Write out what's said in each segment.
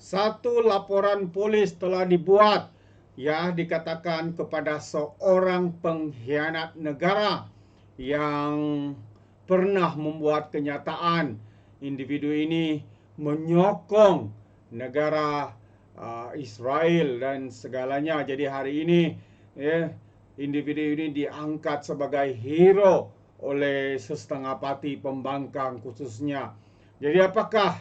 Satu laporan polis telah dibuat yang dikatakan kepada seorang pengkhianat negara yang pernah membuat kenyataan individu ini menyokong negara uh, Israel dan segalanya. Jadi hari ini ya, individu ini diangkat sebagai hero oleh sesetengah parti pembangkang khususnya. Jadi apakah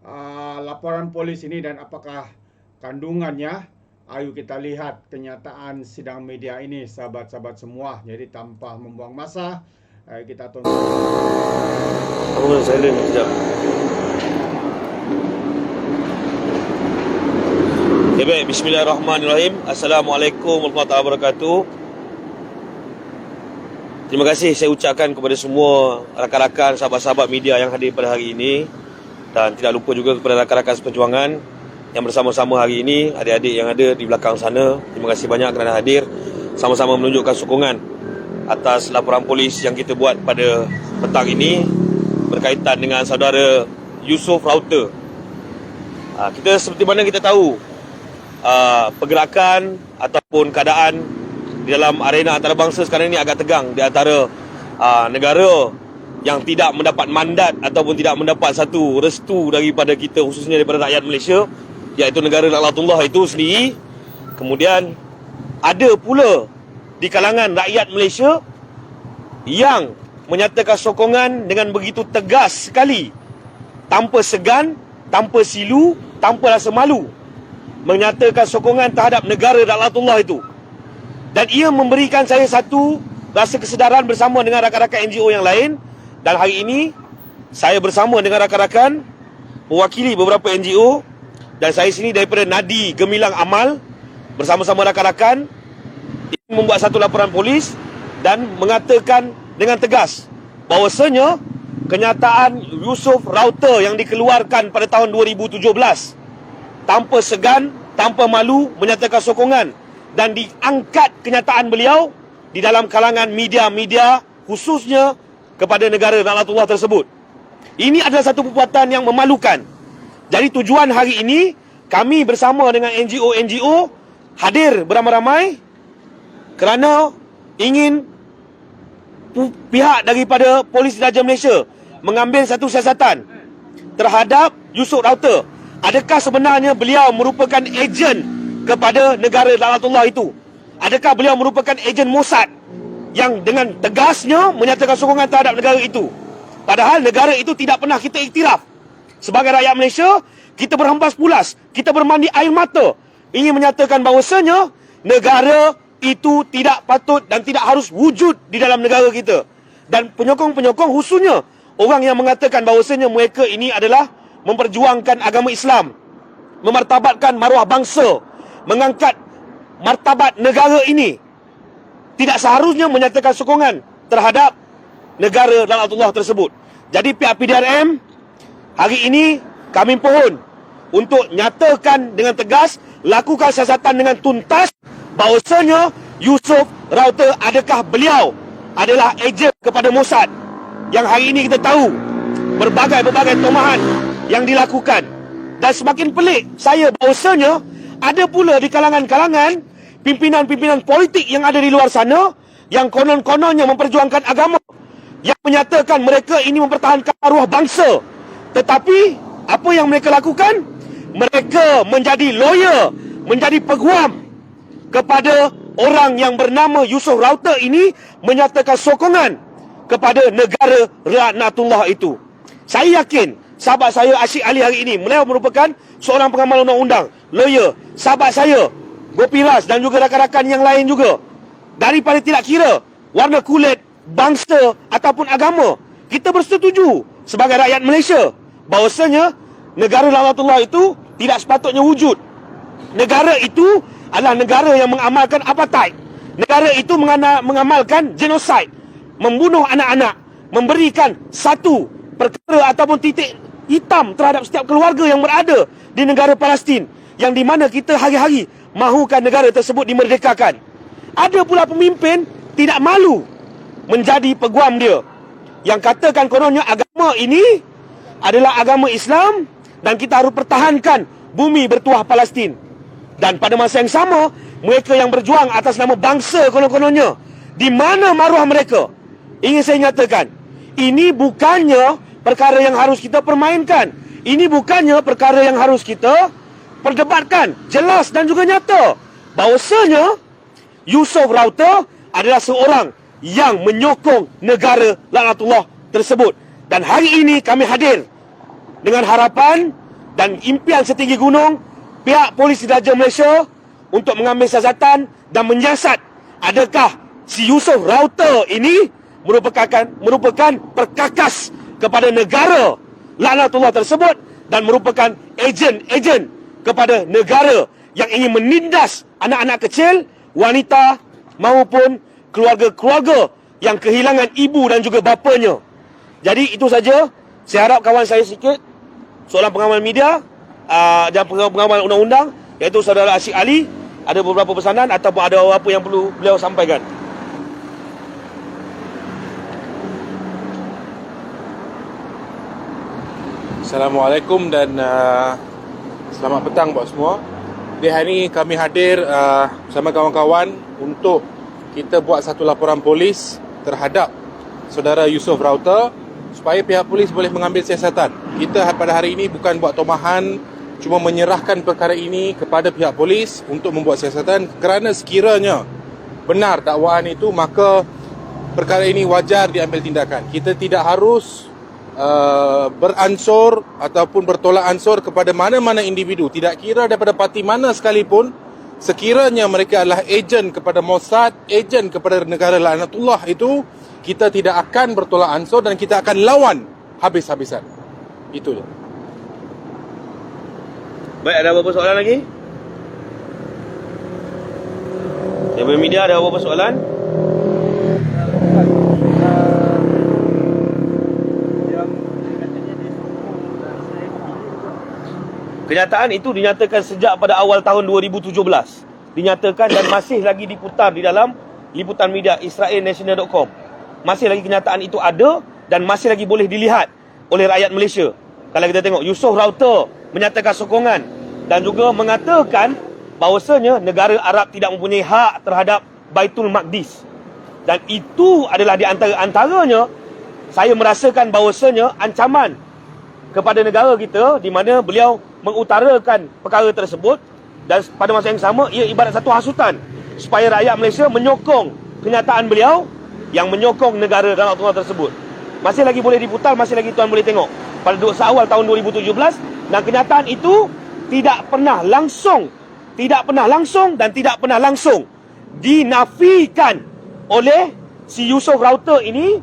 uh, laporan polis ini dan apakah kandungannya? Ayo kita lihat kenyataan sidang media ini sahabat-sahabat semua. Jadi tanpa membuang masa, ayo kita tonton. Aku kena silent sekejap. Okay, baik. Bismillahirrahmanirrahim. Assalamualaikum warahmatullahi wabarakatuh. Terima kasih saya ucapkan kepada semua rakan-rakan, sahabat-sahabat media yang hadir pada hari ini. Dan tidak lupa juga kepada rakan-rakan seperjuangan yang bersama-sama hari ini, adik-adik yang ada di belakang sana. Terima kasih banyak kerana hadir. Sama-sama menunjukkan sokongan atas laporan polis yang kita buat pada petang ini berkaitan dengan saudara Yusof Rauter. Uh, kita seperti mana kita tahu uh, pergerakan ataupun keadaan di dalam arena antarabangsa sekarang ini agak tegang di antara uh, negara yang tidak mendapat mandat ataupun tidak mendapat satu restu daripada kita khususnya daripada rakyat Malaysia iaitu negara Laklatullah itu sendiri. Kemudian ada pula di kalangan rakyat Malaysia yang menyatakan sokongan dengan begitu tegas sekali tanpa segan tanpa silu tanpa rasa malu menyatakan sokongan terhadap negara Laklatullah itu dan ia memberikan saya satu rasa kesedaran bersama dengan rakan-rakan NGO yang lain. Dan hari ini saya bersama dengan rakan-rakan mewakili beberapa NGO dan saya sini daripada Nadi Gemilang Amal bersama-sama rakan-rakan ingin membuat satu laporan polis dan mengatakan dengan tegas bahawasanya kenyataan Yusuf Rauter yang dikeluarkan pada tahun 2017 tanpa segan, tanpa malu menyatakan sokongan dan diangkat kenyataan beliau di dalam kalangan media-media khususnya kepada negara Laklatullah tersebut. Ini adalah satu perbuatan yang memalukan jadi tujuan hari ini kami bersama dengan NGO-NGO hadir beramai-ramai kerana ingin pihak daripada Polis Raja Malaysia mengambil satu siasatan terhadap Yusuf Rauter. Adakah sebenarnya beliau merupakan ejen kepada negara Lakatullah itu? Adakah beliau merupakan ejen Mossad yang dengan tegasnya menyatakan sokongan terhadap negara itu? Padahal negara itu tidak pernah kita iktiraf. Sebagai rakyat Malaysia, kita berhembas pulas, kita bermandi air mata ingin menyatakan bahawasanya negara itu tidak patut dan tidak harus wujud di dalam negara kita. Dan penyokong-penyokong khususnya orang yang mengatakan bahawasanya mereka ini adalah memperjuangkan agama Islam, memartabatkan maruah bangsa, mengangkat martabat negara ini. Tidak seharusnya menyatakan sokongan terhadap negara dan Allah tersebut. Jadi pihak PDRM Hari ini kami pohon untuk nyatakan dengan tegas, lakukan siasatan dengan tuntas bahawasanya Yusuf Rauter adakah beliau adalah ejen kepada Mossad yang hari ini kita tahu berbagai-bagai tomahan yang dilakukan dan semakin pelik saya bahawasanya ada pula di kalangan-kalangan pimpinan-pimpinan politik yang ada di luar sana yang konon-kononnya memperjuangkan agama yang menyatakan mereka ini mempertahankan arwah bangsa tetapi apa yang mereka lakukan? Mereka menjadi lawyer, menjadi peguam kepada orang yang bernama Yusuf Rauter ini menyatakan sokongan kepada negara Raknatullah itu. Saya yakin sahabat saya Asyik Ali hari ini beliau merupakan seorang pengamal undang-undang, lawyer, sahabat saya Gopi Ras dan juga rakan-rakan yang lain juga. Daripada tidak kira warna kulit, bangsa ataupun agama, kita bersetuju sebagai rakyat Malaysia bahawasanya negara Lawatullah itu tidak sepatutnya wujud. Negara itu adalah negara yang mengamalkan apartheid. Negara itu mengamalkan genosid, membunuh anak-anak, memberikan satu perkara ataupun titik hitam terhadap setiap keluarga yang berada di negara Palestin yang di mana kita hari-hari mahukan negara tersebut dimerdekakan. Ada pula pemimpin tidak malu menjadi peguam dia yang katakan kononnya agama ini adalah agama Islam dan kita harus pertahankan bumi bertuah Palestin. Dan pada masa yang sama, mereka yang berjuang atas nama bangsa konon-kononnya, di mana maruah mereka? Ingin saya nyatakan, ini bukannya perkara yang harus kita permainkan. Ini bukannya perkara yang harus kita perdebatkan. Jelas dan juga nyata bahawasanya Yusof Rauter adalah seorang yang menyokong negara laknatullah tersebut. Dan hari ini kami hadir dengan harapan dan impian setinggi gunung pihak polis Diraja Malaysia untuk mengambil siasatan dan menyiasat adakah si Yusof Rauter ini merupakan merupakan perkakas kepada negara laknatullah tersebut dan merupakan ejen-ejen kepada negara yang ingin menindas anak-anak kecil, wanita maupun keluarga-keluarga yang kehilangan ibu dan juga bapanya. Jadi itu saja. Saya harap kawan saya sikit soalan pengamal media uh, dan pengamal undang-undang iaitu saudara Asyik Ali ada beberapa pesanan ataupun ada apa yang perlu beliau sampaikan. Assalamualaikum dan uh, selamat petang buat semua. Di hari ini kami hadir uh, bersama kawan-kawan untuk kita buat satu laporan polis terhadap saudara Yusof Rauter supaya pihak polis boleh mengambil siasatan. Kita pada hari ini bukan buat tomahan, cuma menyerahkan perkara ini kepada pihak polis untuk membuat siasatan kerana sekiranya benar dakwaan itu maka perkara ini wajar diambil tindakan. Kita tidak harus uh, beransur ataupun bertolak ansur kepada mana-mana individu tidak kira daripada parti mana sekalipun sekiranya mereka adalah ejen kepada Mossad ejen kepada negara laknatullah itu kita tidak akan bertolak ansur dan kita akan lawan habis-habisan itu je Baik, ada apa-apa soalan lagi? Yang media ada apa-apa soalan? Kenyataan itu dinyatakan sejak pada awal tahun 2017. Dinyatakan dan masih lagi diputar di dalam liputan media israelnational.com. Masih lagi kenyataan itu ada dan masih lagi boleh dilihat oleh rakyat Malaysia. Kalau kita tengok Yusof Rauter menyatakan sokongan dan juga mengatakan bahawasanya negara Arab tidak mempunyai hak terhadap Baitul Maqdis. Dan itu adalah di antara-antaranya saya merasakan bahawasanya ancaman kepada negara kita di mana beliau mengutarakan perkara tersebut dan pada masa yang sama ia ibarat satu hasutan supaya rakyat Malaysia menyokong kenyataan beliau yang menyokong negara dalam tuan tersebut. Masih lagi boleh diputar, masih lagi tuan boleh tengok. Pada awal tahun 2017 dan kenyataan itu tidak pernah langsung tidak pernah langsung dan tidak pernah langsung dinafikan oleh si Yusof Rauter ini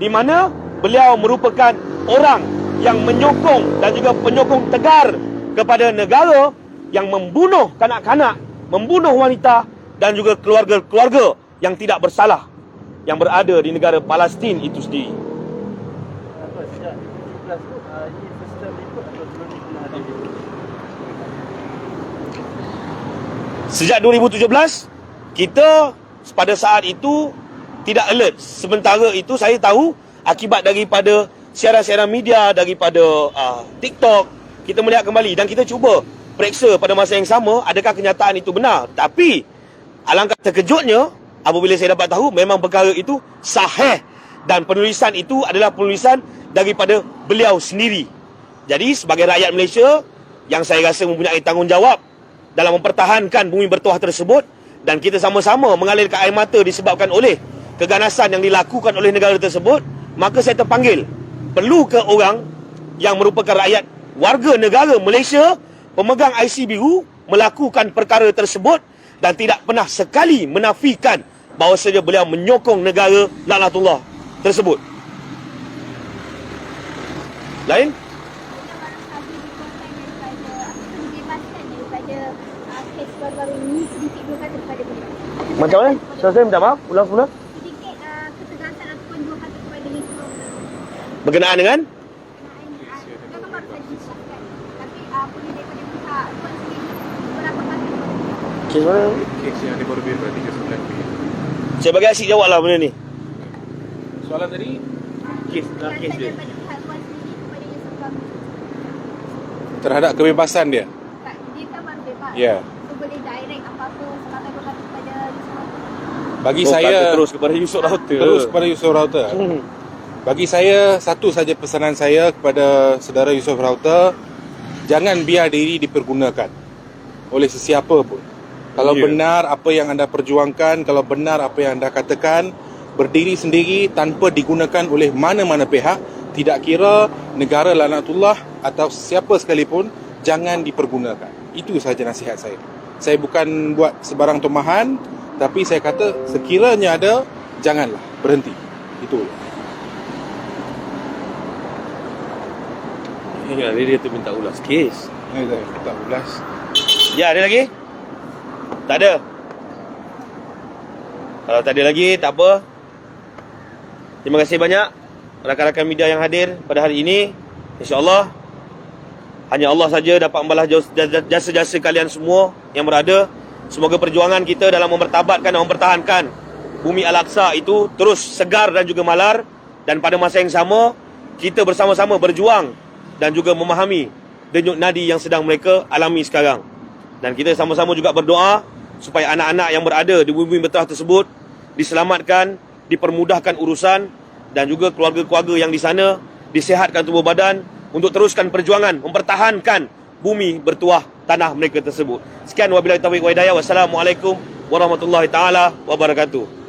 di mana beliau merupakan orang yang menyokong dan juga penyokong tegar kepada negara yang membunuh kanak-kanak, membunuh wanita dan juga keluarga-keluarga yang tidak bersalah yang berada di negara Palestin itu sendiri. Sejak 2017 kita pada saat itu tidak alert. Sementara itu saya tahu akibat daripada siaran-siaran media daripada uh, TikTok kita melihat kembali dan kita cuba periksa pada masa yang sama adakah kenyataan itu benar. Tapi alangkah terkejutnya apabila saya dapat tahu memang perkara itu sahih dan penulisan itu adalah penulisan daripada beliau sendiri. Jadi sebagai rakyat Malaysia yang saya rasa mempunyai tanggungjawab dalam mempertahankan bumi bertuah tersebut dan kita sama-sama mengalirkan air mata disebabkan oleh keganasan yang dilakukan oleh negara tersebut, maka saya terpanggil perlu ke orang yang merupakan rakyat warga negara Malaysia pemegang IC biru melakukan perkara tersebut dan tidak pernah sekali menafikan bahawa saja beliau menyokong negara laknatullah tersebut. Lain? Macam mana? Saya, minta maaf. Ulang semula. Sedikit uh, ketegasan ataupun dua kata kepada Yusof Berkenaan dengan? Dia kan baru saja disahkan Tapi uh, boleh daripada pihak Tuan sendiri Berapa kata Kes mana? kes yang dia baru biar 39B Saya bagi asyik jawab lah benda ni. soalan tadi Kes, kepada Yusof Rauter terhadap kebebasan dia. Tak, dia kan baru bebas. Ya. So boleh direct apa-apa sebagai berkata kepada Yusuf. Bagi Oh, saya terus kepada Yusof Router. terus kepada Yusof Router. Hmm. Bagi saya satu saja pesanan saya kepada saudara Yusof Router, jangan biar diri dipergunakan oleh sesiapa pun. Kalau Ya. benar apa yang anda perjuangkan, kalau benar apa yang anda katakan, berdiri sendiri tanpa digunakan oleh mana-mana pihak, tidak kira negara lanatullah atau siapa sekalipun, jangan dipergunakan. Itu saja nasihat saya. Saya bukan buat sebarang tomahan, tapi saya kata sekiranya ada, janganlah berhenti. Itu. Ya, dia, dia tu minta ulas kes. Ini saya tak ulas. Ya, ada lagi? Tak ada. Kalau tak ada lagi, tak apa. Terima kasih banyak rakan-rakan media yang hadir pada hari ini. InsyaAllah hanya Allah saja dapat membalas jasa-jasa kalian semua yang berada. Semoga perjuangan kita dalam mempertabatkan dan mempertahankan bumi Al-Aqsa itu terus segar dan juga malar dan pada masa yang sama kita bersama-sama berjuang dan juga memahami denyut nadi yang sedang mereka alami sekarang. Dan kita sama-sama juga berdoa supaya anak-anak yang berada di bumi betah tersebut diselamatkan, dipermudahkan urusan dan juga keluarga-keluarga yang di sana disihatkan tubuh badan untuk teruskan perjuangan mempertahankan bumi bertuah tanah mereka tersebut. Sekian wabillahi taufiq wa hidayah. Wassalamualaikum warahmatullahi taala wabarakatuh.